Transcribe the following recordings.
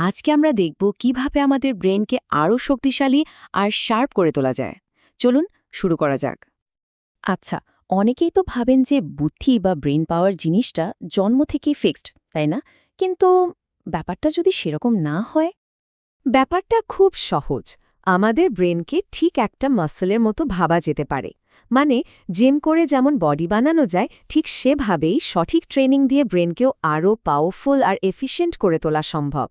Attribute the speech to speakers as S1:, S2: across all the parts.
S1: আজকে আমরা দেখব কীভাবে আমাদের ব্রেনকে আরও শক্তিশালী আর শার্প করে তোলা যায়। চলুন শুরু করা যাক। আচ্ছা অনেকেই তো ভাবেন যে বুদ্ধি বা ব্রেন পাওয়ার জিনিসটা জন্ম থেকেই ফিক্সড, তাই না? কিন্তু ব্যাপারটা যদি সেরকম না হয়? ব্যাপারটা খুব সহজ। আমাদের ব্রেনকে ঠিক একটা মাসলের মতো ভাবা যেতে পারে। মানে জিম করে যেমন বডি বানানো যায়, ঠিক সেভাবেই সঠিক ট্রেনিং দিয়ে ব্রেনকেও আরও পাওয়ারফুল আর এফিশিয়েন্ট করে তোলা সম্ভব।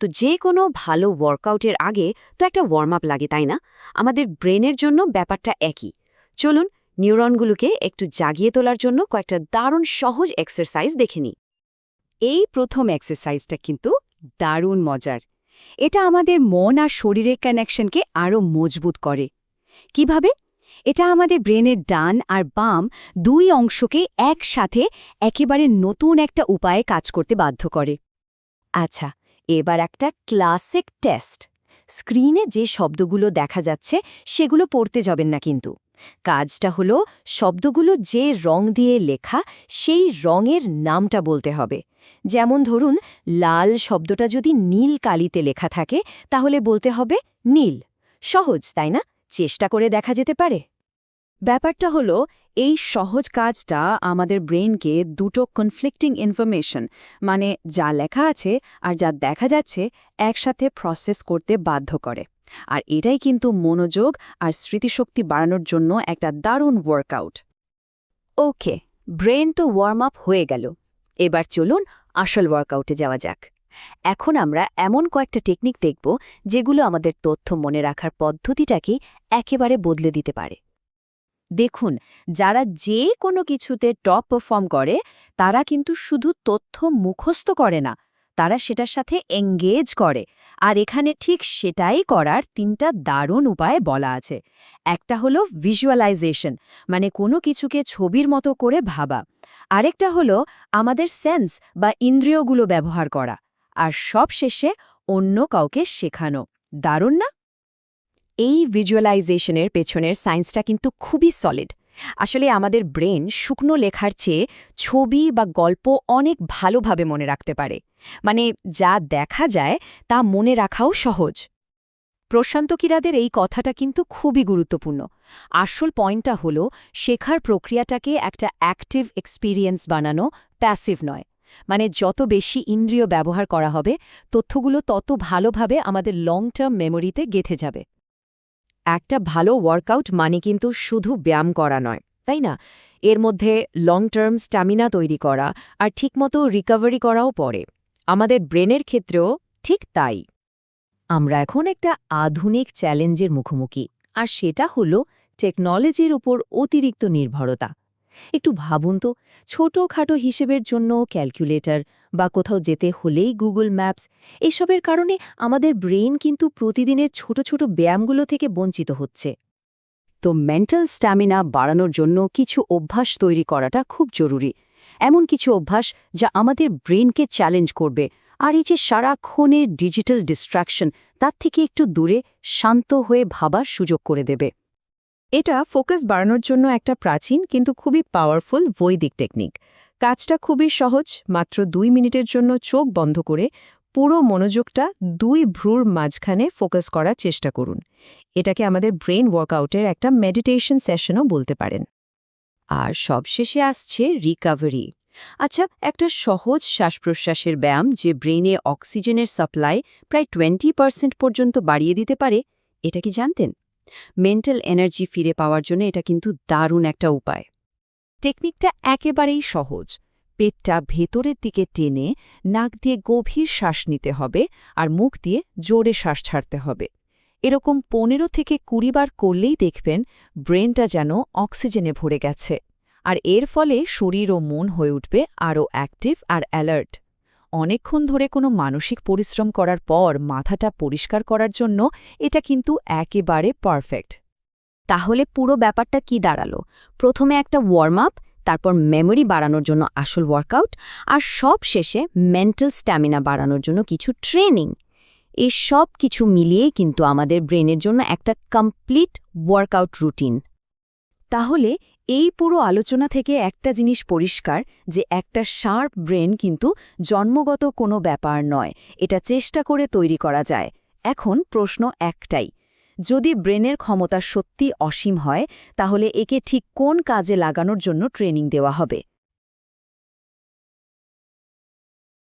S1: তো যে কোনো ভালো ওয়ার্কআউটের আগে তো একটা ওয়ার্ম আপ লাগে, তাই না? আমাদের ব্রেনের জন্য ব্যাপারটা একই। চলুন নিউরনগুলোকে একটু জাগিয়ে তোলার জন্য কয়েকটা দারুণ সহজ এক্সারসাইজ দেখে নিই। এই প্রথম এক্সারসাইজটা কিন্তু দারুণ মজার। এটা আমাদের মন আর শরীরের কানেকশনকে আরও মজবুত করে। কীভাবে? এটা আমাদের ব্রেনের ডান আর বাম দুই অংশকে একসাথে একেবারে নতুন একটা উপায়ে কাজ করতে বাধ্য করে। আচ্ছা এবার একটা ক্লাসিক টেস্ট। স্ক্রিনে যে শব্দগুলো দেখা যাচ্ছে, সেগুলো পড়তে যাবেন না কিন্তু। কাজটা হলো, শব্দগুলো যে রং দিয়ে লেখা, সেই রঙের নামটা বলতে হবে। যেমন ধরুন, লাল শব্দটা যদি নীল কালিতে লেখা থাকে, তাহলে বলতে হবে নীল। সহজ, তাই না? চেষ্টা করে দেখা যেতে পারে। ব্যাপারটা হলো এই সহজ কাজটা আমাদের ব্রেনকে দুটো কনফ্লিক্টিং ইনফরমেশন মানে যা লেখা আছে আর যা দেখা যাচ্ছে, একসাথে প্রসেস করতে বাধ্য করে। আর এটাই কিন্তু মনোযোগ আর স্মৃতিশক্তি বাড়ানোর জন্য একটা দারুণ ওয়ার্কআউট ওকে ব্রেন তো ওয়ার্ম আপ হয়ে গেল। এবার চলুন আসল ওয়ার্কআউটে যাওয়া যাক। এখন আমরা এমন কয়েকটা টেকনিক দেখব যেগুলো আমাদের তথ্য মনে রাখার পদ্ধতিটাকে একেবারে বদলে দিতে পারে। দেখুন, যারা যে কোনো কিছুতে টপ পারফর্ম করে, তারা কিন্তু শুধু তথ্য মুখস্থ করে না, তারা সেটার সাথে এঙ্গেজ করে। আর এখানে ঠিক সেটাই করার তিনটা দারুণ উপায় বলা আছে। একটা হলো ভিজুয়ালাইজেশন মানে কোনো কিছুকে ছবির মতো করে ভাবা। আরেকটা হলো আমাদের সেন্স বা ইন্দ্রিয়গুলো ব্যবহার করা। আর সব শেষে অন্য কাউকে শেখানো। দারুণ না? এই ভিজুয়ালাইজেশনের পেছনের সায়েন্সটা কিন্তু খুবই সলিড আসলে আমাদের ব্রেন শুকনো লেখার চেয়ে ছবি বা গল্প অনেক ভালোভাবে মনে রাখতে পারে। মানে যা দেখা যায় তা মনে রাখাও সহজ। প্রশান্ত কিরাদের এই কথাটা কিন্তু খুবই গুরুত্বপূর্ণ। আসল পয়েন্টটা হল, শেখার প্রক্রিয়াটাকে একটা অ্যাক্টিভ এক্সপিরিয়েন্স বানানো প্যাসিভ নয়। মানে যত বেশি ইন্দ্রিয় ব্যবহার করা হবে, তথ্যগুলো তত ভালোভাবে আমাদের লং টার্ম মেমোরিতে গেথে যাবে। একটা ভালো ওয়ার্কআউট মানে কিন্তু শুধু ব্যায়াম করা নয়, তাই না? এর মধ্যে লং টার্ম স্ট্যামিনা তৈরি করা আর ঠিকমতো রিকভারি করাও পড়ে। আমাদের ব্রেনের ক্ষেত্রেও ঠিক তাই। আমরা এখন একটা আধুনিক চ্যালেঞ্জের মুখোমুখি, আর সেটা হলো টেকনোলজির উপর অতিরিক্ত নির্ভরতা। একটু ভাবুন তো ছোটখাটো হিসেবের জন্য ক্যালকুলেটর বা কোথাও যেতে হলেই গুগল ম্যাপস, এসবের কারণে আমাদের ব্রেন কিন্তু প্রতিদিনের ছোট ছোট ব্যায়ামগুলো থেকে বঞ্চিত হচ্ছে। তো মেন্টাল স্ট্যামিনা বাড়ানোর জন্য কিছু অভ্যাস তৈরি করাটা খুব জরুরি। এমন কিছু অভ্যাস যা আমাদের ব্রেনকে চ্যালেঞ্জ করবে, আর এই যে সারাক্ষণের ডিজিটাল ডিস্ট্র্যাকশন তার থেকে একটু দূরে শান্ত হয়ে ভাবার সুযোগ করে দেবে। এটা ফোকাস বাড়ানোর জন্য একটা প্রাচীন কিন্তু খুবই পাওয়ারফুল বৈদিক টেকনিক। কাজটা খুবই সহজ, মাত্র দুই মিনিটের জন্য চোখ বন্ধ করে পুরো মনোযোগটা দুই ভ্রুর মাঝখানে ফোকাস করার চেষ্টা করুন। এটাকে আমাদের ব্রেন ওয়ার্কআউটের একটা মেডিটেশন সেশনও বলতে পারেন। আর সবশেষে আসছে রিকাভারি। আচ্ছা একটা সহজ শ্বাস প্রশ্বাসের ব্যায়াম যে ব্রেনে অক্সিজেনের সাপ্লাই প্রায় টোয়েন্টি পর্যন্ত বাড়িয়ে দিতে পারে, এটা কি জানতেন? মেন্টাল এনার্জি ফিরে পাওয়ার জন্য এটা কিন্তু দারুণ একটা উপায়। টেকনিকটা একেবারেই সহজ। পেটটা ভেতরের দিকে টেনে নাক দিয়ে গভীর শ্বাস নিতে হবে আর মুখ দিয়ে জোরে শ্বাস ছাড়তে হবে। এরকম পনেরো থেকে কুড়ি বার করলেই দেখবেন ব্রেনটা যেন অক্সিজেনে ভরে গেছে। আর এর ফলে শরীর ও মন হয়ে উঠবে আরও অ্যাক্টিভ আর অ্যালার্ট। অনেকক্ষণ ধরে কোনো মানসিক পরিশ্রম করার পর মাথাটা পরিষ্কার করার জন্য এটা কিন্তু একেবারে পারফেক্ট। তাহলে পুরো ব্যাপারটা কি দাঁড়াল? প্রথমে একটা ওয়ার্ম আপ তারপর মেমোরি বাড়ানোর জন্য আসল ওয়ার্কআউট আর সব শেষে মেন্টাল স্ট্যামিনা বাড়ানোর জন্য কিছু ট্রেনিং এই সব কিছু মিলিয়ে কিন্তু আমাদের ব্রেনের জন্য একটা কমপ্লিট ওয়ার্কআউট রুটিন তাহলে এই পুরো আলোচনা থেকে একটা জিনিস পরিষ্কার, যে একটা শার্প ব্রেন কিন্তু জন্মগত কোনো ব্যাপার নয়। এটা চেষ্টা করে তৈরি করা যায়। এখন প্রশ্ন একটাই, যদি ব্রেনের ক্ষমতা সত্যি অসীম হয়, তাহলে একে ঠিক কোন কাজে লাগানোর জন্য ট্রেনিং দেওয়া হবে?